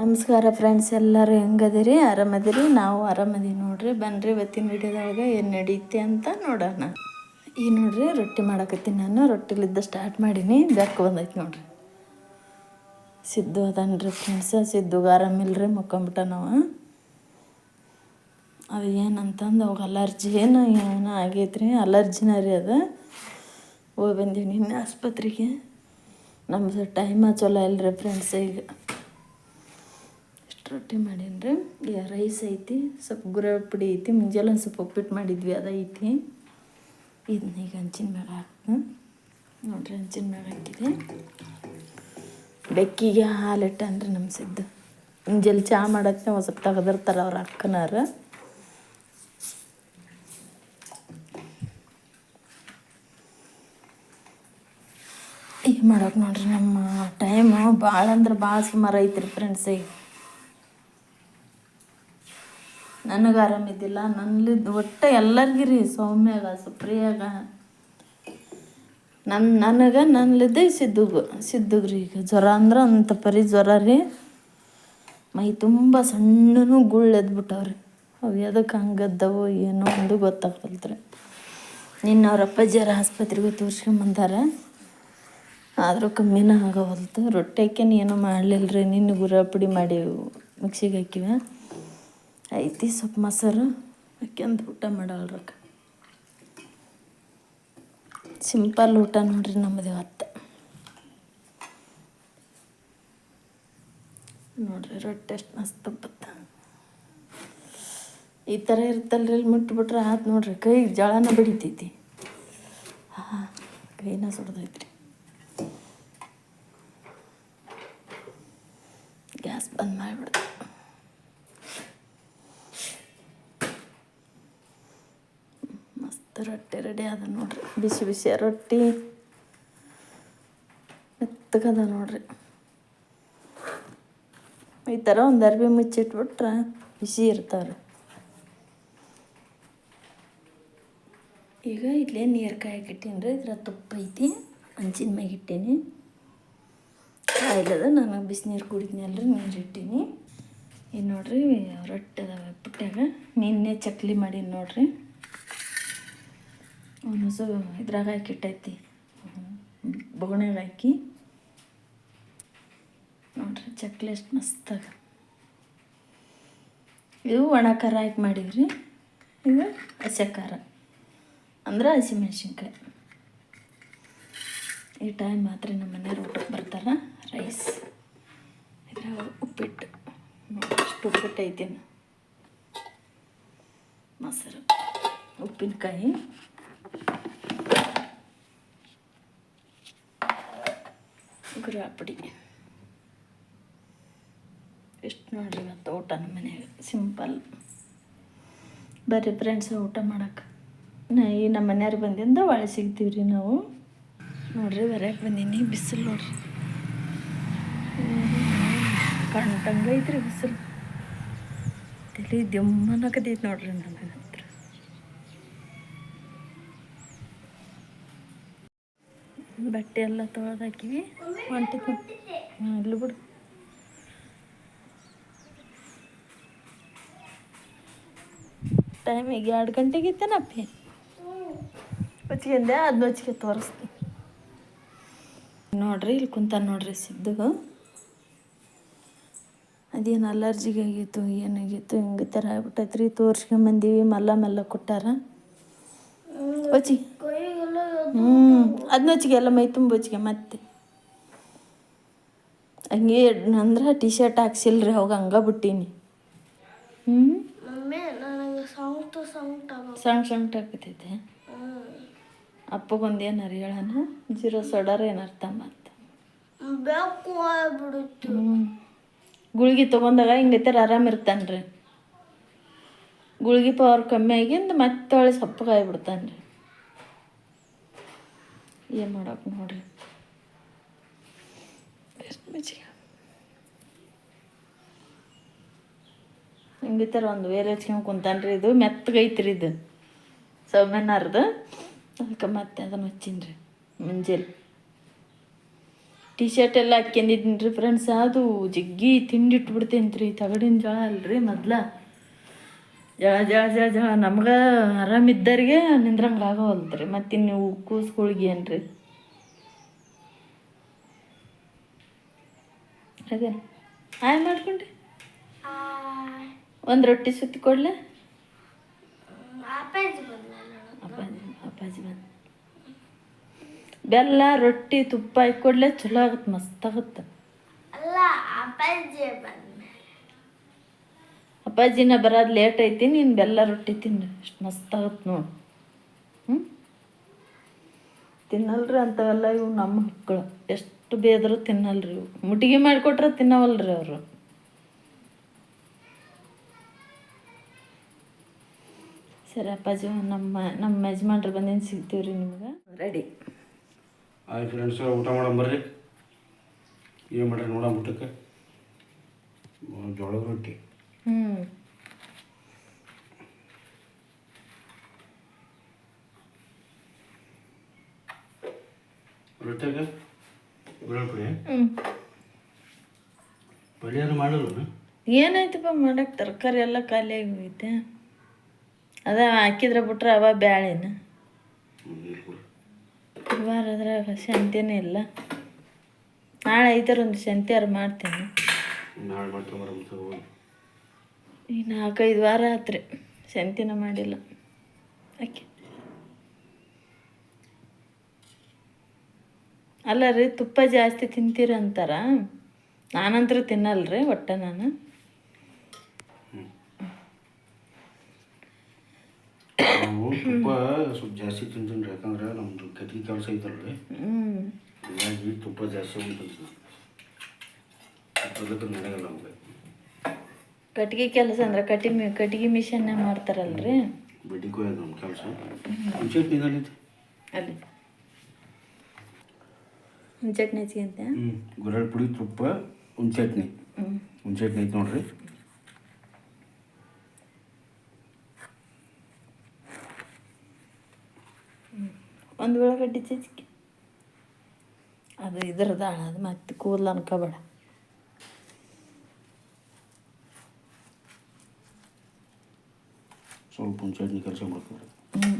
ನಮಸ್ಕಾರ ಫ್ರೆಂಡ್ಸ್ ಎಲ್ಲರೂ ಹೆಂಗದಿರಿ? ಆರಾಮದಿರಿ? ನಾವು ಆರಾಮದಿ ನೋಡ್ರಿ. ಬನ್ರಿ ಇವತ್ತಿನ ವಿಡಿಯೋದೊಳಗೆ ಏನು ನಡೀತೆ ಅಂತ ನೋಡೋಣ. ಈ ನೋಡ್ರಿ ರೊಟ್ಟಿ ಮಾಡಕತ್ತೀನಿ ನಾನು. ರೊಟ್ಟಿಲಿದ್ದ ಸ್ಟಾರ್ಟ್ ಮಾಡೀನಿ. ಬೆಕ್ಕ ಬಂದೈತಿ ನೋಡ್ರಿ. ಸಿದ್ದು ಅದನ್ರಿ ಫ್ರೆಂಡ್ಸ್ ಸಿದ್ದುಗೆ ಆರಾಮಿಲ್ರಿ ಮುಕ್ಕೊಂಬಿಟ್ಟ ನಾವು. ಅದು ಏನಂತಂದು ಅವಾಗ ಅಲರ್ಜಿ ಏನು ಏನೋ ಆಗೈತ್ರಿ? ಅಲರ್ಜಿನ ರೀ ಅದು. ಹೋಗಿ ಬಂದೀವಿ ನಿನ್ನೆ ಆಸ್ಪತ್ರೆಗೆ. ನಮ್ದು ಟೈಮ ಚಲೋ ಇಲ್ಲರಿ ಫ್ರೆಂಡ್ಸ್ ಈಗ. ರೊಟ್ಟಿ ಮಾಡೀನಿ ರೀ ರೈಸ್ ಐತಿ, ಸ್ವಲ್ಪ ಗುರ ಪುಡಿ ಐತಿ, ಮುಂಜಾನೆ ಒಂದು ಸ್ವಲ್ಪ ಉಪ್ಪಿಟ್ಟು ಮಾಡಿದ್ವಿ, ಅದು ಐತಿ. ಇದನ್ನ ಈಗ ಹಂಚಿನ ಮ್ಯಾಗ ಹಾಕ್ತು ನೋಡ್ರಿ, ಹಂಚಿನ ಮ್ಯಾಗ ಹಾಕಿದೆ. ಬೆಕ್ಕಿಗೆ ಹಾಲಿಟ್ಟನ್ರಿ ನಮ್ಮ ಸಿದ್ದು ಮುಂಜಾನೆ ಚಾ ಮಾಡತ್ತೆ ಒಂದು ಸ್ವಲ್ಪ ತೆಗೆದಿರ್ತಾರೆ ಅವ್ರ ಅಕ್ಕನಾರ ಈಗ ಮಾಡೋಕೆ ನೋಡ್ರಿ ನಮ್ಮ ಟೈಮು ಭಾಳ ಅಂದ್ರೆ ಭಾಳ ಸುಮಾರು ಐತ್ರಿ ಫ್ರೆಂಡ್ಸ್ ನನಗೆ ಆರಾಮಿದ್ದಿಲ್ಲ ನನ್ನಲ್ಲಿ ಒಟ್ಟು ಎಲ್ಲರಿಗೂ ರೀ ಸೌಮ್ಯಾಗ, ಸುಪ್ರಿಯಾಗ. ನನ್ನ ನನಗೆ ನನ್ಲಿದ್ದೆ ಸಿದ್ದುಗು, ಸಿದ್ದುಗ್ರಿ ಈಗ. ಜ್ವರ ಅಂದ್ರೆ ಅಂತ ಪರಿ ಜ್ವರ ರೀ. ಮೈ ತುಂಬ ಸಣ್ಣನೂ ಗುಳ್ಳು ಎದ್ಬಿಟ್ಟವ್ರಿ. ಅವು ಎದಕ್ಕೆ ಹಂಗದ್ದವು ಏನೋ ಒಂದು ಗೊತ್ತಾಗಲ್ತ್ರಿ ನಿನ್ನ ಅವ್ರ ಅಪ್ಪಾಜಿಯರ ಆಸ್ಪತ್ರೆಗೆ ತೋರ್ಸ್ಕೊಂಬಂದಾರ ಆದರೂ ಕಮ್ಮಿನ ಆಗವಲ್ತು. ರೊಟ್ಟಿ ಹಾಕ್ಯನ ಏನೂ ಮಾಡಲಿಲ್ಲ ರೀ ನಿನ್ನ ಗುರ ಪುಡಿ ಮಾಡಿ ಮಿಕ್ಸಿಗೆ ಹಾಕಿವ. ಐತಿ ಸ್ವಲ್ಪ ಮೊಸರು. ಹಾಕ್ಯಂದು ಊಟ ಮಾಡಲ್ರಕ್ಕ ಸಿಂಪಲ್ ಊಟ ನೋಡ್ರಿ ನಮ್ಮದು ಇವತ್ತು. ನೋಡ್ರಿ ರೊಟ್ಟಿ ಎಷ್ಟು ಮಸ್ತ್ ಬತ್ತ ಈ ಥರ ಇರ್ತಲ್ರಿ ಇಲ್ಲಿ ಮುಟ್ಬಿಟ್ರೆ ಆತು ನೋಡ್ರಿ ಕೈ ಜಳನ ಬಿಡಿತೈತಿ. ಹಾಂ ಕೈನ ಸುಡ್ದೈತ್ರಿ. ಗ್ಯಾಸ್ ಬಂದ್ ಮಾಡಿಬಿಡ್ತು ಮಸ್ತ್ ರೊಟ್ಟಿ ರೆಡಿ ಅದ ನೋಡ್ರಿ. ಬಿಸಿ ಬಿಸಿ ರೊಟ್ಟಿ ಮೆತ್ತಗದ ನೋಡ್ರಿ. ಈ ಥರ ಒಂದು ಅರ್ಬಿ ಮುಚ್ಚಿಟ್ಬಿಟ್ರೆ ಬಿಸಿ ಇರ್ತಾರೆ ಈಗ ಇಲ್ಲೇ ನೀರು ಕಾಯಕ್ಕಿಟ್ಟೀನಿ ರೀ ಇದ್ರ ತುಪ್ಪ ಐತಿ ಹಂಚಿನ ಮ್ಯಾಗ ಇಟ್ಟೀನಿ. ಕಾಯಿಲ್ಲದ ನಾನು ಬಿಸಿನೀರು ರೀ ನೀರು ಇಟ್ಟೀನಿ. ಈಗ ನೋಡ್ರಿ ರೊಟ್ಟಿ ಅದಾವೆ ಪುಟ್ಟ್ಯಾಗ ನಿನ್ನೆ ಚಕ್ಲಿ ಮಾಡೀನಿ ನೋಡ್ರಿ. ಒಂದು ಸೊ ಇದ್ರಾಗ ಹಾಕಿಟ್ಟೈತಿ. ಬೊಗಣ್ಯಾಗ ಹಾಕಿ. ನೋಡ್ರಿ ಚಕ್ಲಿ ಎಷ್ಟು ಮಸ್ತಾಗ. ಇದು ಒಣ ಖಾರ ಹಾಕಿ ಮಾಡಿದ್ರಿ ಇದು ಹಸಿ ಖಾರ ಅಂದ್ರೆ ಹಸಿಮೆಣ್ಸಿನ್ಕಾಯಿ. ಈ ಟೈಮ್ ಮಾತ್ರ ನಮ್ಮ ಮನೆಯವ್ರು ಊಟಕ್ಕೆ ಬರ್ತಾರ ರೈಸ್ ಇದ್ರಾಗ ಉಪ್ಪಿಟ್ಟು. ಅಷ್ಟು ಉಪ್ಪಿಟ್ಟು ಐತಿ ಮೊಸರು, ಉಪ್ಪಿನಕಾಯಿ. ಗುರಾ ಪುಡಿ. ಎಷ್ಟು ನೋಡ್ರಿ ಇವತ್ತು ಊಟ ನಮ್ಮ ಮನೆಯಾಗ? ಸಿಂಪಲ್ ಬರ್ರಿ ಫ್ರೆಂಡ್ಸ್ ಊಟ ಮಾಡಕ್ಕೆ ನಾ ಈ ನಮ್ಮ ಮನೆಯವ್ರು ಬಂದಿಂದ ಒಳ್ಳೆ ಸಿಗ್ತೀವಿ ರೀ ನಾವು. ನೋಡ್ರಿ ಹೊರಗೆ ಬಂದೀನಿ, ಬಿಸಿಲು ನೋಡ್ರಿ. ಕಂಟಂಗ ಐತ್ರಿ ಬಿಸಿಲು. ತಲೆ ದಿಮ್ಮನಕದೈತಿ ನೋಡ್ರಿ ನನಗೆ. ಬಟ್ಟೆ ಎಲ್ಲ ತೊಳೆದು ಹಾಕಿವಿ ಹೊಂಟಿದ್ವಿ ಹಾಂ ಇಲ್ಲಿ ಬಿಡು. ಟೈಮ್ ಈಗ ಎರಡು ಗಂಟೆಗೆ ಇತ್ತೇನಪ್ಪಿ ಹೊಚ್ಕೊಂಡೆ ಅದನ್ನ ಹೊಚ್ಕೆ ತೋರಿಸ್ತೀನಿ. ನೋಡ್ರಿ, ಇಲ್ಲಿ ಕುಂತ ನೋಡ್ರಿ ಸಿದ್ದುಗು. ಅದೇನು ಅಲರ್ಜಿಗೆ ಆಗಿತ್ತು, ಏನಾಗಿತ್ತು, ಹಿಂಗೆ ಥರ ಆಗ್ಬಿಟ್ಟೈತ್ರಿ? ತೋರ್ಸ್ಕೊಂಬಂದೀವಿ, ಮಲ್ಲ ಮೆಲ್ಲ ಕೊಟ್ಟಾರ. ಹೊಚ್ಚಿ ಹ್ಞೂ ಅದನ್ನ ಎಲ್ಲ ಮೈ ತುಂಬ ಹೊಚ್ಚಿಗೆ ಮತ್ತೆ. ಹಂಗೆ ಅಂದ್ರೆ ಟಿ ಶರ್ಟ್ ಹಾಕ್ಸಿಲ್ರಿ ಅವಾಗ ಹಂಗ ಬಿಟ್ಟೀನಿ. ಹ್ಞೂ ಸಣ್ಣ ಸಣ್ಣ ಹಾಕತೈತೆ ಅಪ್ಪಗೊಂದು ಏನಾರು ಹೇಳೋಣ ಜೀರೋ ಸೊಡಾರ ಏನರ್ಥ ಮತ್ತೆ ಹ್ಞೂ ಗುಳಿಗೆ ತೊಗೊಂಡಾಗ ಹಿಂಗೈತಾರ ಆರಾಮ ಇರ್ತಾನ್ರಿ. ಗುಳಿಗೆ ಪವರ್ ಕಮ್ಮಿ ಆಗಿಂದ ಮತ್ತೆ ಹೊಳೆ ಸಪ್ಪಗಾಗ್ಬಿಡ್ತಾನೆ ರೀ ಏನು ಮಾಡೋಕೆ ನೋಡ್ರಿ. ಮೆಚ್ಚಿಗೆ ಹಿಂಗಿತ್ತರ ಒಂದು ವೇರೆ ಹಚ್ಕೊಂಡು ಕುಂತಾನ್ರಿ ಇದು ಮೆತ್ತಗೈತ್ರಿ ಇದು. ಸೌಮ್ಯನಾರ್ದು ಅದಕ್ಕೆ ಮತ್ತೆ ಅದನ್ನು ಹಚ್ಚೀನಿ ರೀ ಮುಂಜಾನೆ ಟಿ ಶರ್ಟ್ ಎಲ್ಲ ಹಾಕ್ಯಂದಿದ್ದೀನಿ ರೀ ಫ್ರೆಂಡ್ಸ್ ಅದು ಜಗ್ಗಿ ತಿಂಡಿಟ್ಬಿಡ್ತೇನೆ ರೀ ತಗಡಿನ ಜೋಳ ಅಲ್ರಿ ಮೊದ್ಲ. ಜಳ ಜಳ ಜಳ ಜಳ ನಮ್ಗೆ ಆರಾಮಿದ್ದರಿಗೆ ನಿಂದ್ರಂಗೆ ಆಗೋವಲ್ದು ರೀ ಮತ್ತು ನೀವು ಕೂಸ್ಗಳಿಗೆ ಏನ್ರಿ? ಅದೇ. ಆಯ್ ಮಾಡ್ಕೊಂಡ್ರಿ. ಒಂದು ರೊಟ್ಟಿ ಸುತ್ತಿ ಕೊಡ್ಲೆ? ಅಪ್ಪಾಜಿ ಬಂದು ಬೆಲ್ಲ ರೊಟ್ಟಿ ತುಪ್ಪ ಹಾಕಿ ಕೊಡ್ಲೆ ಚಲೋ ಆಗುತ್ತೆ ಮಸ್ತ್ ಆಗುತ್ತೆ ಅಲ್ಲ ಅಪ್ಪಾಜಿ ಬಂದ ಅಪ್ಪಾಜಿನ ಬರೋದು ಲೇಟ್ ಐತಿ ನೀನು ಬೆಲ್ಲ ರೊಟ್ಟಿ ತಿನ್ನಿ. ಎಷ್ಟು ಮಸ್ತ್ ನೋಡಿ ನೋಡು. ಹ್ಞೂ ತಿನ್ನಲ್ರಿ ಅಂಥವೆಲ್ಲ ಇವು ನಮ್ಮ ಮಕ್ಕಳು ಎಷ್ಟು ಬೇದ್ರು ತಿನ್ನಲ್ರಿ ಇವು. ಮುಟ್ಟಿಗೆ ಮಾಡಿಕೊಟ್ರೆ ತಿನ್ನವಲ್ರಿ ಅವರು. ಸರಿ ಅಪ್ಪಾಜಿ ನಮ್ಮ ನಮ್ಮ ಯಜಮಾನ್ರು ಬಂದೇನು ಸಿಗ್ತೀವಿ ರೀ ನಿಮ್ಗೆ? ರೆಡಿ. ಆಯ್ ಫ್ರೆಂಡ್ಸ್ ಊಟ ಮಾಡೋಣ ಬರ್ರಿ. ಏನು ಮಾಡ್ರಿ ನೋಡೋಣ ಊಟಕ್ಕೆ. ಜೋಳದ ರೊಟ್ಟಿ. ಹ್ಞೂ ರೊಟ್ಟಿಗೆ ಬೆಳ್ಳುಳ್ಳಿ ಹ್ಞೂ ಪಲ್ಯ ಏನು ಮಾಡಲ್ಲ ಏನಾಯ್ತಪ್ಪ ಮಾಡಕ್ಕೆ ತರಕಾರಿ ಎಲ್ಲ ಖಾಲಿ ಆಗೋಗೈತೆ. ಅದ ಹಾಕಿದ್ರೆ ಬಿಟ್ರೆ ಅವ ಬ್ಯಾಳೆನ? ವಾರ ಅದ್ರಾಗ ಶಾಂತಿನೇ ಇಲ್ಲ. ನಾಳೆ ಐತರ ಒಂದು ಶಾಂತಿಯಾರು ಮಾಡ್ತೀನಿ? ನಾಳೆ ಈಗ ನಾಲ್ಕೈದು ವಾರ ಆತ್ರಿ. ಸೆಂತಿನ ಮಾಡಿಲ್ಲ. ಆಕೆ ಅಲ್ಲ ರೀ ತುಪ್ಪ ಜಾಸ್ತಿ ತಿಂತೀರ ಅಂತಾರ? ನಾನಂತರೂ ತಿನ್ನಲ್ರಿ ಒಟ್ಟ ನಾನು. ನಾವು ತುಪ್ಪ ಸ್ವಲ್ಪ ಜಾಸ್ತಿ ತಿಂತೀನಿ ರೀ ಯಾಕಂದ್ರೆ ನಮ್ಮದು ಕಟ್ಗೆ ಕೆಲಸ ಐತಲ್ರಿ. ಹ್ಞೂ ಹೀಗಾಗಿ ತುಪ್ಪ ಜಾಸ್ತಿ ಉಂಟು ನಡೆಯಲ್ಲ ನಮಗೆ ಕಟ್ಗೆ ಕೆಲಸ ಅಂದ್ರೆ ಕಟ್ಟಿ ಕಟ್ಟಿಗೆ ಕಟ್ಗೆ ಮಿಷನ್ನ ಮಾಡ್ತಾರಲ್ರಿ? ಬಡ್ಡಿ ಕೊಯ್ಯೋದು ನಮ್ಮ ಕೆಲಸ. ಮುಂಚೆ ನಿಂದೈತಿ ಅಲ್ಲಿ. ಚಟ್ನಿ ಅಂತ ಹ್ಞೂ ಗುರಳ್ ಪುಡಿ ತುಪ್ಪ ಒಂದು ಚಟ್ನಿ ಹ್ಞೂ ಒಂದು ಚಟ್ನಿ ಐತೆ ನೋಡ್ರಿ. ಒಂದು ಉಳ್ಳಾಗಡ್ಡಿ ಚಚ್ಕಿ. ಅದು ಇದ್ರದ್ದು ಅದು ಮತ್ತೆ ಕೂದಲು ಅನ್ಕೋಬೇಡ. ಸ್ವಲ್ಪ ಒಂದು ಚಟ್ನಿ ಕೆಲಸ ಮಾಡ್ತಾರೆ ಹ್ಞೂ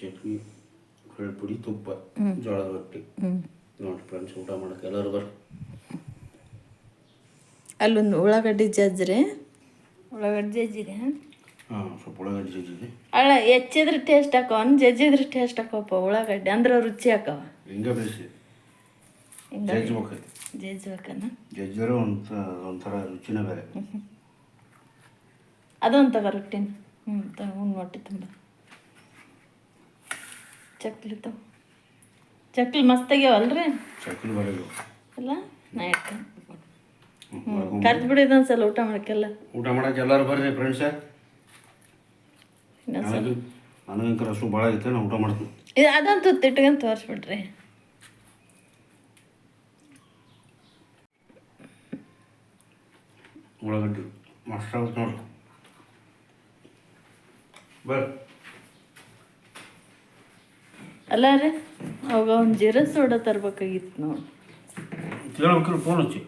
ಚಟ್ನಿ ಪುಡಿ ತುಪ್ಪ ಜೋಳದ ರೊಟ್ಟಿ. ನೋಡಿ ಫ್ರೆಂಡ್ಸ್ ಊಟ ಮಾಡಕ್ಕೆ ಎಲ್ಲರೂ ಬರ್ರಿ ಅಲ್ಲೊಂದು ಉಳ್ಳಾಗಡ್ಡಿ ಜಜ್ರಿ ಉಳ್ಳಾಗಡ್ಡಿ ಜಜ್ಜಿದೆ ಹಾಂ ಸ್ವಲ್ಪ ಉಳ್ಳಾಗಡ್ಡಿ ಜಜ್ಜಿದೆ ಅಲ್ಲ ಹೆಚ್ಚಿದ್ರೆ ಟೇಸ್ಟ್ ಹಾಕವ ಜಜ್ಜಿದ್ರೆ ಟೇಸ್ಟ್ ಹಾಕೋಪ್ಪ ಉಳ್ಳಾಗಡ್ಡಿ ಅಂದ್ರೆ ರುಚಿ ಹಾಕವ. ಹಿಂಗೆ ಬೇಯಿಸಿ ಹಿಂಗೆ ಜಜ್ಬೇಕು ಜಜ್ಬೇಕನ್ನ ಜಜ್ಜಿದ್ರೆ ಒಂದು ಒಂಥರ ರುಚಿನೇ ಬೇರೆ. ಅದೊಂದು ತಗೋ ರೊಟ್ಟಿನ ಹ್ಞೂ ತಗೊಂಡು ಹೊಟ್ಟೆ ತುಂಬ. ಚಕ್ಲಿ ತಗೋ ಚಕ್ಲಿ ಮಸ್ತ್ ಆಗ್ಯಾವಲ್ರಿ ಚಕ್ಲಿ ಬರೋದು ಅಲ್ಲ? ನಾ ಇರ್ತೇನೆ ಕರ್ದು ಬಿಡಿದ ಒಂದ್ಸಲ ಊಟ ಮಾಡಕ್ಕೆಲ್ಲ. ಊಟ ಮಾಡಕ್ಕೆ ಎಲ್ಲರೂ ಬರ್ರಿ ಫ್ರೆಂಡ್ಸ ನನಗಂಕರ ಹಸು ಭಾಳ ಐತೆ ನಾ ಊಟ ಮಾಡ್ತೀನಿ. ಇದು ಅದಂತೂ ತಿಟ್ಕೊಂಡು ತೋರಿಸ್ಬಿಡ್ರಿ. ಉಳ್ಳಾಗಡ್ಡಿ ಮಸ್ತ್ ಆಗುತ್ತೆ ನೋಡ್ರಿ ಬರ್ರಿ ಅಲ್ಲ ರೀ ಅವಾಗ ಒಂದು ಜೀರಾ ಸೋಡಾ ತರ್ಬೇಕಾಗಿತ್ತು ನೋಡಿ. ಕೇಳ್ಬೇಕ್ರಿ ಫೋನ್ ಹಚ್ಚಿ.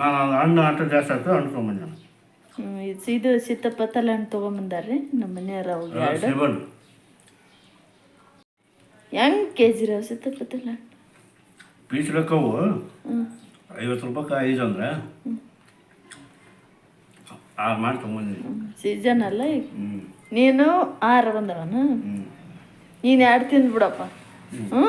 ನಾನು ಹಣ್ಣು ಆಟ ಜಾಸ್ತಿ ಆಗ್ತದೆ ಹಣ್ಣು ತೊಗೊಂಬಂದೆ ನಾನು. ಇದು ಸೀತಾಪತ್ತಲ ಹಣ್ಣು ತೊಗೊಂಬಂದಾರ್ರಿ ನಮ್ಮ ಮನೆಯವ್ರು ಅವಾಗ ಎರಡು ಸೇಬಣ್ಣು ಹೆಂಗೆ ಕೆ ಜಿ ರೀ ಸೀತಾಪತ್ತಲ ಹಣ್ಣು? ಪೀಸ್ ಲೆಕ್ಕವು ಐವತ್ತು ರೂಪಾಯಿ ಐದು ಅಂದ್ರೆ ಆರು ಮಾಡಿ ತೊಗೊಂಡಿದ್ದೀನಿ ಸೀಸನ್ ಅಲ್ಲ? ಈಗ ನೀನು ಆರು ಬಂದವನ? ನೀನು ಎರಡು ತಿಂದ್ಬಿಡಪ್ಪ? ಹ್ಞೂ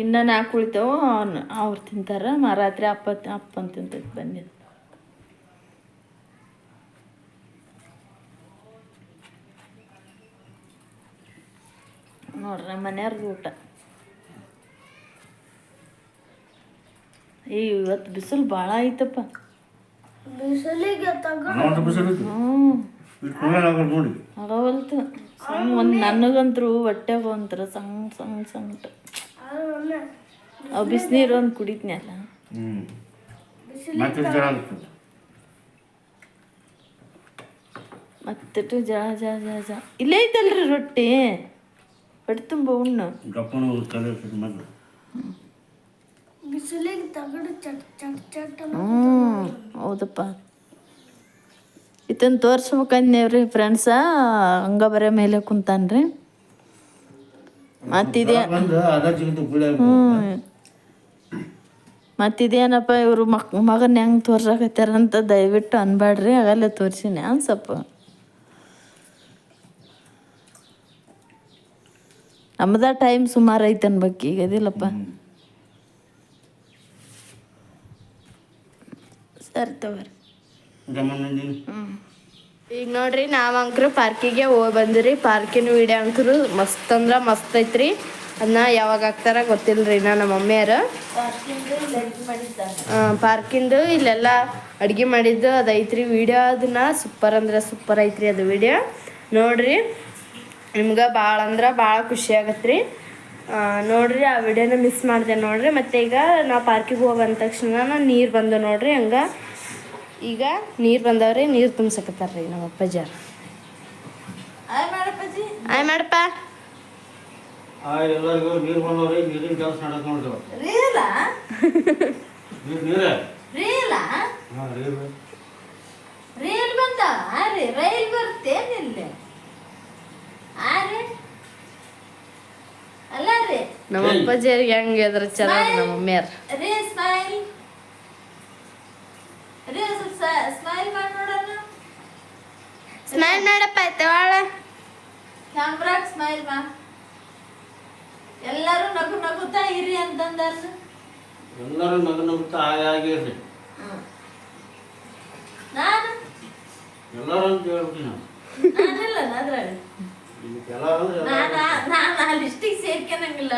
ಇನ್ನು ನಾಲ್ಕು ಉಳಿತಾವ ಅವ್ನು ಅವ್ರು ತಿಂತಾರ. ರಾತ್ರಿ ಅಪ್ಪ ಅಪ್ಪನ ತಿಂತೈತೆ ಬನ್ನಿ. ನೋಡ್ರಿ ಮನೆಯವ್ರದ್ದು ಊಟ. ಏ ಇವತ್ತು ಬಿಸಿಲು ಭಾಳ ಐತಪ್ಪ. ಬಿಸಿಲಿಗೆ ಇಟ್ಟು ಆಗಲ್ಲ ನೋಡಿ ಸಣ್ಣ ಒಂದು ನನಗಂತರೂ ಹೊಟ್ಟೆಗೆ ಒಂಥರ ಸಣ್ಣ ಸಣ್ಣ ಸಣ್ಣ ಅವು ಬಿಸಿನೀರು ಒಂದು ಕುಡಿದ್ನಲ್ಲ ಹ್ಞೂ ಮತ್ತೆ ಜಳ ಜಳ ಜಳ ಜಳ ಇಲ್ಲೇ ಐತಲ್ರಿ ರೊಟ್ಟಿ? ಹೊಟ್ಟೆ ತುಂಬ ಉಣ್ಣು. ಹ್ಞೂ ಹೌದಪ್ಪ. ಇದನ್ನು ತೋರ್ಸ್ಬೇಕಂದ್ರಿ ಫ್ರೆಂಡ್ಸ ಹಂಗ ಬರ ಮೇಲೆ ಕುಂತಾನ್ರಿ. ಮತ್ತಿದೆ ಹ್ಞೂ ಮತ್ತಿದೇನಪ್ಪ ಇವರು ಮಕ್ ಮಗನ ಹೆಂಗೆ ತೋರ್ಸಕತ್ತಾರಂತ ದಯವಿಟ್ಟು ಅನ್ಬೇಡ್ರಿ ಆಗಲ್ಲೇ ತೋರಿಸಿನಿ ಅನ್ಸಪ್ಪ ನಮ್ದ ಟೈಮ್ ಸುಮಾರು ಐತನ್ ಅನ್ಬೇಕು ಈಗ ಅದಿಲ್ಲಪ್ಪ. ಸರಿ ತಗೋರಿ ಈಗ ನೋಡ್ರಿ ನಾವು ಅಂಕರು ಪಾರ್ಕಿಗೆ ಹೋಗಿ ಬಂದ್ರಿ. ಪಾರ್ಕಿನ ವಿಡಿಯೋ ಅಂಕರು ಮಸ್ತ್ ಅಂದ್ರ ಮಸ್ತ್ ಐತ್ರಿ. ಅದನ್ನ ಯಾವಾಗ ಹಾಕ್ತಾರ ಗೊತ್ತಿಲ್ರಿ ನಾ ನಮ್ಮ ಮಮ್ಮಿಯರು ಪಾರ್ಕಿಂದು ಇಲ್ಲೆಲ್ಲ ಅಡ್ಗೆ ಮಾಡಿದ್ದು ಅದೈತ್ರಿ ಐತ್ರಿ ವಿಡಿಯೋ. ಅದನ್ನ ಸೂಪರ್ ಅಂದ್ರೆ ಸೂಪರ್ ಐತ್ರಿ ಅದು ವಿಡಿಯೋ. ನೋಡ್ರಿ ನಿಮ್ಗೆ ಭಾಳ ಅಂದ್ರೆ ಭಾಳ ಖುಷಿ ಆಗತ್ರಿ. ನೋಡ್ರಿ ಆ ವಿಡಿಯೋನ ಮಿಸ್ ಮಾಡಿದೆ ನೋಡ್ರಿ. ಮತ್ತೆ ಈಗ ನಾವು ಪಾರ್ಕಿಗೆ ಹೋಗಿ ಬಂದ ತಕ್ಷಣ ನೀರು ಬಂದು ನೋಡ್ರಿ ಹಂಗ. ಈಗ ನೀರು ಬಂದವ್ರಿ ನೀರು ತುಂಬಸಕತ್ತಾರ್ರಿ ನಮ್ಮ ಅಪ್ಪಾಜಾರ ಆಯ್ ಮಾಡಪ್ಪ ಆ ಎಲ್ಲರಿಗೂ ನೀರು ಬಂದವ್ರಿ ನೀರಿನ ಕೆಲಸ ಮಾಡಕ್ ನೀರು ನೀರೇ? ರೀಲ ಹಾಂ ನೀರು ರೈಲ್ ಬಂದ ರೀ ರೈಲ್ ಬರ್ತೇನಿಲ್ಲ ಆ ರೀ? ನಮ್ಮ ಅಪ್ಪಾಜಿಯರಿಗೆ ಹೆಂಗೆ ಇದ್ರ ಚಲೋ ನಮ್ಮ ಮಮ್ಮಿಯಾರ ರೀ ಸ್ಮೈಲ್ ಮಾಡಪ್ಪ ತವಾಳ. ಕ್ಯಾಮ್ರಾಗ ಸ್ಮೈಲ್ ಮಾ? ಎಲ್ಲರೂ ನಗು ನಗುತ್ತಾ ಇರಿ ಅಂತಂದಾರ ಎಲ್ಲರೂ ನಗು ನಗುತ್ತಾ ಆಗಿರ್ರಿ ನಾನು? ಎಲ್ಲರೂ ಅಂತ ಹೇಳ್ಬಿಟ್ಟು ನಾವು. ನಾನಿಲ್ಲ ಅದ್ರಾಗ ನಾನು ನಾನು ಆ ಲಿಸ್ಟಿಗೆ ಸೇರ್ಕೊಳಂಗಿಲ್ಲ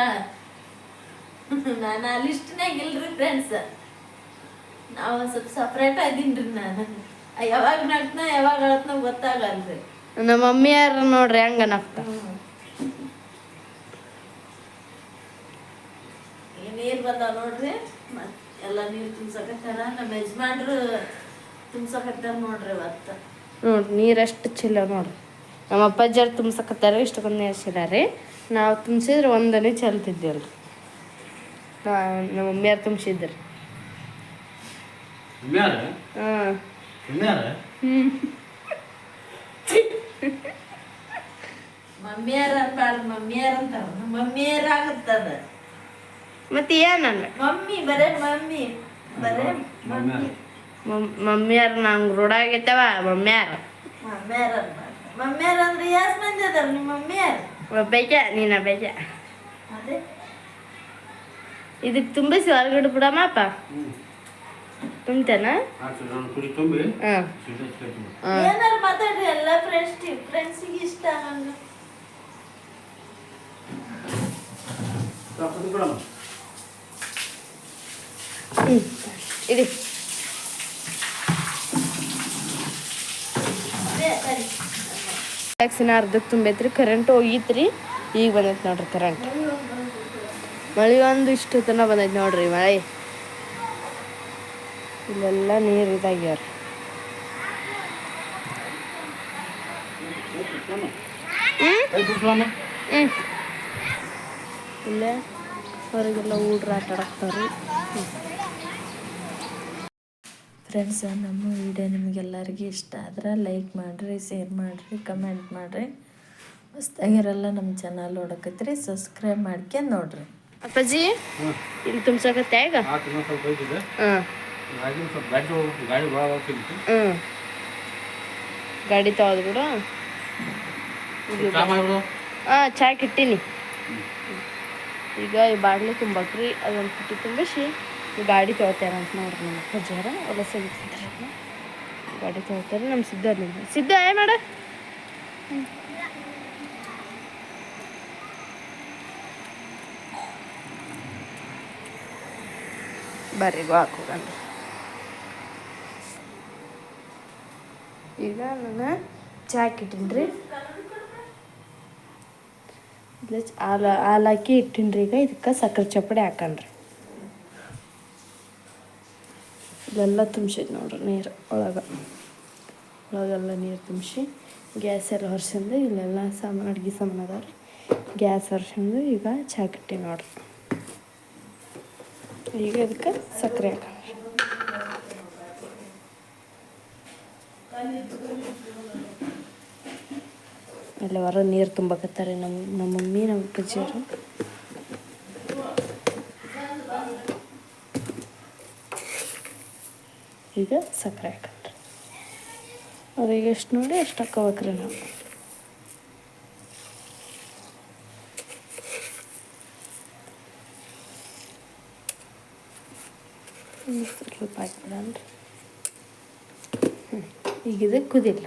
ನಾನು ಆ ಲಿಸ್ಟ್ನಾಗ ಇಲ್ರಿ ಫ್ರೆಂಡ್ಸ್ ನಾವು ಸ್ವಲ್ಪ ಸಪ್ರೇಟ್ ಇದೀನ್ರಿ ನಾನು. ಯಾವಾಗ ನಗ್ನ ಯಾವಾಗ ಅಳತ್ನ ಗೊತ್ತಾಗಲ್ರಿ. ನಮ್ಮ ಮಮ್ಮಿಯಾರ ನೋಡ್ರಿ ಹಂಗ ನಗ್ತ ನೀರ್ ಬಂದಾವ ನೋಡ್ರಿ. ಎಲ್ಲ ನೀರ್ ತುಂಬ್ಸಕತ್ತಾರ. ನಮ್ಮ ಯಜಮಾನ್ರು ತುಂಬ್ಸಕತ್ತಾರ ನೋಡ್ರಿ ಇವತ್ತು. ನೋಡ್ರಿ ನೀರಷ್ಟು ಚಿಲ್ಲ ನೋಡ್ರಿ. ನಮ್ಮ ಅಪ್ಪಾಜಿಯವ್ರು ತುಂಬಿಸಕತ್ತಾರ ಇಷ್ಟೊಂದು ಚಿಲ್ಲಾರಿ ನಾವು ತುಂಬಿಸಿದ್ರೆ ಒಂದನೇ ಚಲ್ತಿದ್ದೇವ್ರಿ ನಮ್ಮ ಮಮ್ಮಿಯಾರು ತುಂಬಿಸಿದ್ರಿ ಮತ್ತೆ ಏನಲ್ಲ ಮಮ್ಮಿ ಬರೇ ಮಮ್ಮಿ. ಬರೇ ಮಮ್ಮಿ. ಮಮ್ಮಿಯಾರ ನಂಗೆ ರೂಢ ಆಗೈತವ ಮಮ್ಮಿಯಾರ ಮಮ್ಮಿಯಾರ ಮಮ್ಮಿಯಾರ ಅಂದ್ರೆ ಯಾಸ್ ಮಂದಿ ಅದಾರ ನಿಮ್ಮ ಮಮ್ಮಿಯಾರ? ಒಬ್ಬೈಕ ನೀನು ಒಬ್ಬೈಕ ಅದೇ ಇದಕ್ಕೆ ತುಂಬಿಸಿ ಹೊರಗಡೆ ಬಿಡಮ್ಮಪ್ಪ ತುಂಬ್ತೇನ? ಆಯ್ತು ಕುಡಿ ತುಂಬಿ. ಹಾಂ. ಸಿಟ್ಟು ಹಚ್ಕೊಳ್ತೀನಿ. ಏನಾರು ಮಾತಾಡ್ರಿ ಎಲ್ಲ ಫ್ರೆಂಡ್ಸ್ ಫ್ರೆಂಡ್ಸಿಗೆ ಇಷ್ಟ ನಂಗೆ ಸಾಕು ಬಿಡಮ್ಮ. ಇಡಿ ಅದೇ ಸರಿ ಟ್ಯಾಕ್ಸಿನ ಅರ್ಧಕ್ಕೆ ತುಂಬೈತ್ರಿ ಕರೆಂಟ್ ಹೋಗಿತ್ರಿ ಈಗ ಬಂದೈತೆ ನೋಡ್ರಿ ಕರೆಂಟ್ ಮಳೆ ಒಂದು ಇಷ್ಟು ತನ ಬಂದೈತೆ ನೋಡ್ರಿ ಮಳೆ. ಇಲ್ಲೆಲ್ಲ ನೀರು ಇದಾಗ್ಯಾರ ಇಲ್ಲೇ ಹೊರಗೆಲ್ಲ ಊಡ್ರ ಆಟ ಆಡಕ್ತಾವ್ರಿ ಫ್ರೆಂಡ್ಸ್ ನಮ್ಮ ವಿಡಿಯೋ ನಿಮಗೆಲ್ಲರಿಗೂ ಇಷ್ಟ ಆದ್ರೆ ಲೈಕ್ ಮಾಡಿರಿ ಶೇರ್ ಮಾಡಿರಿ ಕಮೆಂಟ್ ಮಾಡಿರಿ. ಹೊಸ್ದಾಗಿರಲ್ಲ ನಮ್ಮ ಚಾನಲ್ ನೋಡಕತ್ರಿ ಸಬ್ಸ್ಕ್ರೈಬ್ ಮಾಡ್ಕೊಂಡು ನೋಡ್ರಿ. ಅಪ್ಪಾಜಿ ಇಲ್ಲಿ ತುಂಬಿಸಕತ್ತೆ ಈಗ? ಗಾಡಿ ತಗೋದು ಮಾಡ್ಬಿಡು. ಹಾಂ ಚಾಕ್ ಇಟ್ಟೀನಿ ಈಗ ಈ ಬಾಟ್ಲಿ ತುಂಬಕ್ರಿ ಅದೊಂದು ಪುಟ್ಟಿ ತುಂಬಿಸಿ. ಗಾಡಿ ತೊಗೊತಾರ ಅಂತ ನೋಡ್ರಿ ನಮ್ಮ ಅಪ್ಪಾಜಿಯರ ಹೊಲ ಸಿಗ್ತಾರೆ ಗಾಡಿ ತೊಳ್ತಾರೆ ನಮ್ಮ ಸಿದ್ಧ ನಿಮ್ಮ ಸಿದ್ಧ, ಏ ಮಾಡ. ಬರ್ರಿ ಗೋಳಕ್ಕೆ ಹೋಗಣ ಈಗ ನಾನು ಚಾಕ್ ಇಟ್ಟೀನಿ ಇಲ್ಲ ಹಾಲು ಹಾಲು ಹಾಕಿ ಇಟ್ಟಿನ್ರಿ ಈಗ. ಇದಕ್ಕೆ ಸಕ್ಕರೆ ಚಪ್ಪಡಿ ಹಾಕಣ್ರಿ ಇಲ್ಲೆಲ್ಲ ತುಂಬಿಸಿದ್ ನೋಡ್ರಿ ನೀರು ಒಳಗೆ. ಒಳಗೆಲ್ಲ ನೀರು ತುಂಬಿಸಿ ಗ್ಯಾಸ್ ಎಲ್ಲ ಹೊರ್ಸಂದು ಇಲ್ಲೆಲ್ಲ ಸಾಮಾನು, ಅಡುಗೆ ಸಾಮಾನು ಅದಾವ್ರಿ. ಗ್ಯಾಸ್ ಹೊರ್ಸಂದು ಈಗ ಚಹಾ ಕಟ್ಟಿ ನೋಡ್ರಿ. ಈಗ ಅದಕ್ಕೆ ಸಕ್ಕರೆ ಹಾಕ ಎಲ್ಲ ಹೊರ ನೀರು ತುಂಬಕತ್ತಾರೆ ನಮ್ಮ ನಮ್ಮ ಮಮ್ಮಿ, ನಮ್ಮ ಅಪ್ಪಾಜಿಯವರು ಈಗ ಸಕ್ಕರೆ ಹಾಕಂಡ್ರಿ ಅವ್ರಿಗೆ ಎಷ್ಟು ನೋಡಿ ಎಷ್ಟು ಹಾಕೋಬೇಕ್ರಿ ನಾವು. ಸ್ವಲ್ಪ ಹಾಕ್ಬಿಡನ್ರಿ ಹ್ಞೂ ಈಗ ಇದು ಕುದಿಲ್ಲ